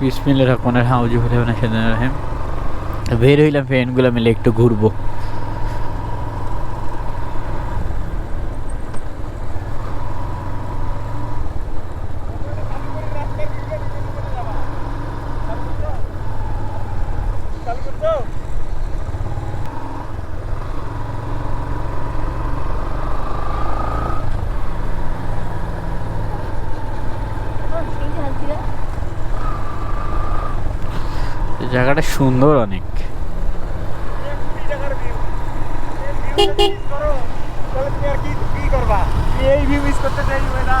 বিসমিল্লা রহমানের হাউজি হলে না সেদিন রহিম। বের হইলাম ফ্রেন্ডগুলো মিলে একটু ঘুরবো। জায়গাটা সুন্দর অনেক। এই ভিউ মিস করতে চাই না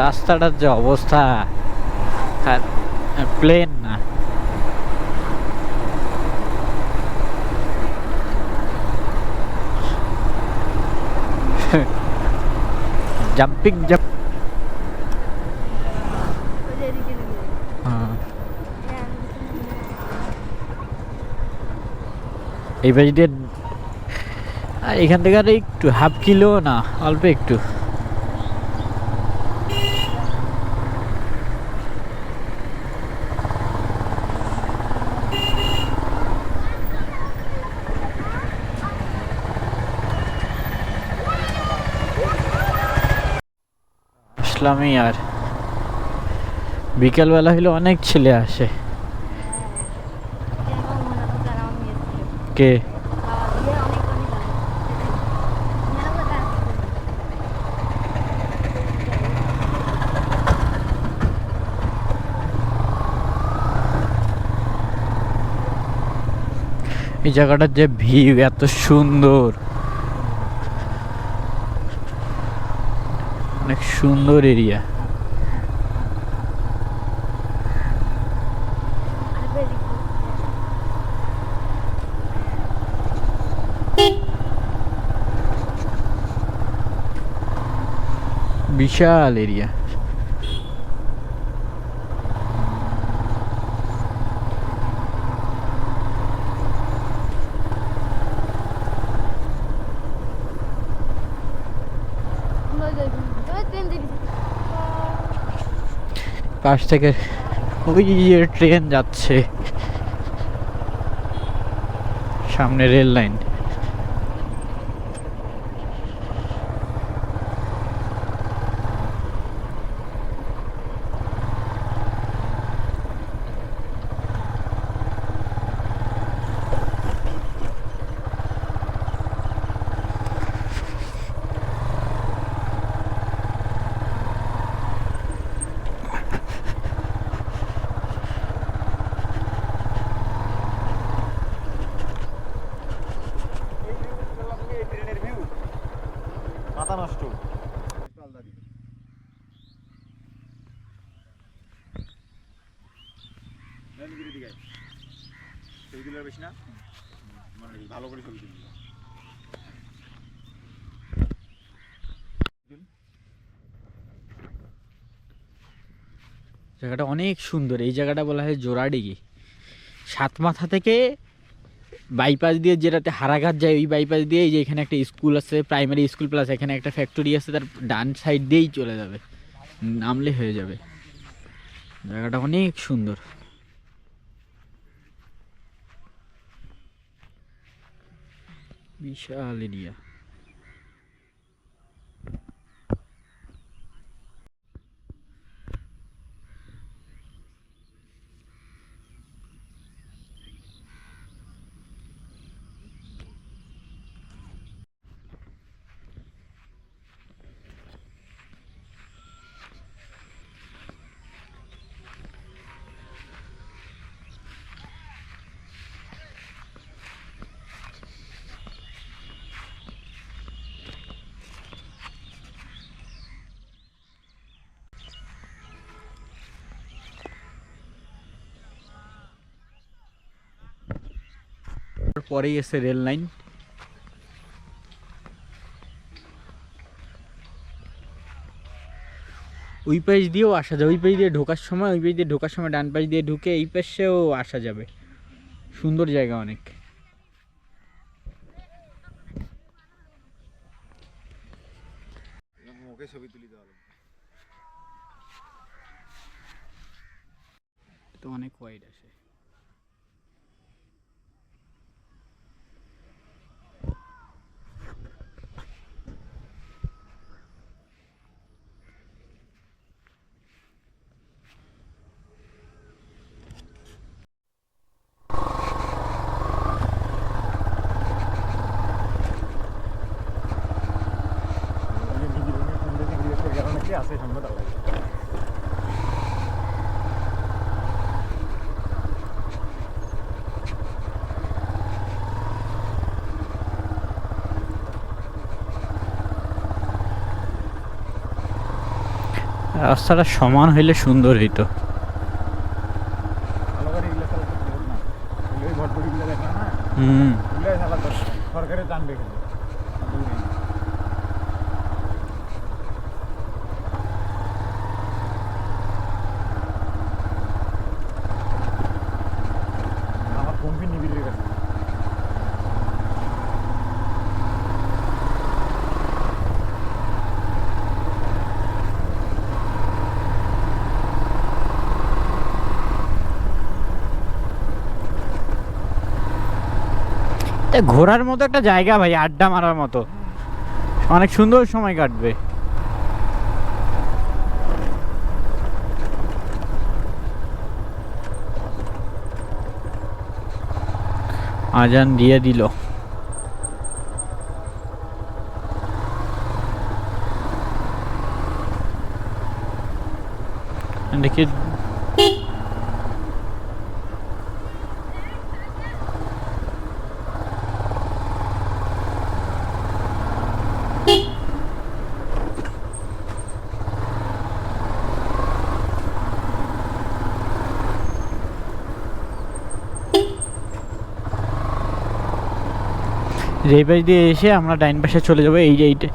রাস্তাটার যে অবস্থা প্লেন না। জাম্পিং জাম্প এই পাশ এখান থেকে আর একটু, হাফ কিলো না, অল্প একটু। ইসলামী আর। বিকেলবেলা হইলে অনেক ছেলে আসে। কে? এই জায়গাটার যে ভিউ এত সুন্দর। অনেক সুন্দর এরিয়া বিশাল এরিয়া পাশ থেকে ওই ট্রেন যাচ্ছে। সামনে রেল লাইন মাথা নষ্ট বেশি না? মানে ভালো করে ছবি তুলবি জায়গাটা অনেক সুন্দর। এই জায়গাটা বলা হয় জোড়াডিগি। সাত মাথা থেকে বাইপাস দিয়ে যেটাতে হারাঘাট যায়, ওই বাইপাস দিয়ে যে এখানে একটা স্কুল আছে, প্রাইমারি স্কুল প্লাস এখানে একটা ফ্যাক্টরি আছে, তার ডান সাইড দিয়েই চলে যাবে। নামলে হয়ে যাবে। জায়গাটা অনেক সুন্দর। Bisa Lydia. পরেই এসে রেল লাইন ওই পাশ দিয়েও আসা যায় ওই পাশ দিয়ে ঢোকার সময় ওই পাশ দিয়ে ঢোকার সময় ডান পাশ দিয়ে ঢুকে এই পাশেও আসা যাবে। সুন্দর জায়গা অনেক। তো অনেক ওয়াইড আসে ওই যে নিজের রুমে ফোন দিয়ে জিজ্ঞেস করে গেল নাকি আছে সামনে তাও রাস্তাটা সমান হইলে সুন্দর হইতো। করে এগুলো চালাতে পারব না এগুলো ওই ভটভটিগুলো দেখলাম না হুম এগুলোই চালাতে হবে। সরকারের টানবে কিন্তু আমার কম্পি নিবিড়ের কাছে তা ঘোরার মতো একটা জায়গা ভাই, আড্ডা মারার মতো। অনেক সুন্দর সময় কাটবে। আজান দিয়ে দিল। দেখি যে পাশ দিয়ে এসে আমরা ডাইন পাশে চলে যাব, এই যে এইটা।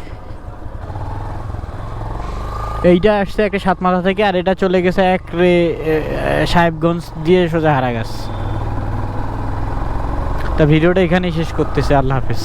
এইটা আসছে একটা সাত মাথা থেকে, আর এটা চলে গেছে এক রে সাহেবগঞ্জ দিয়ে সোজা হারা গাছ তা ভিডিওটা এখানেই শেষ করতেছে, আল্লাহ হাফেজ।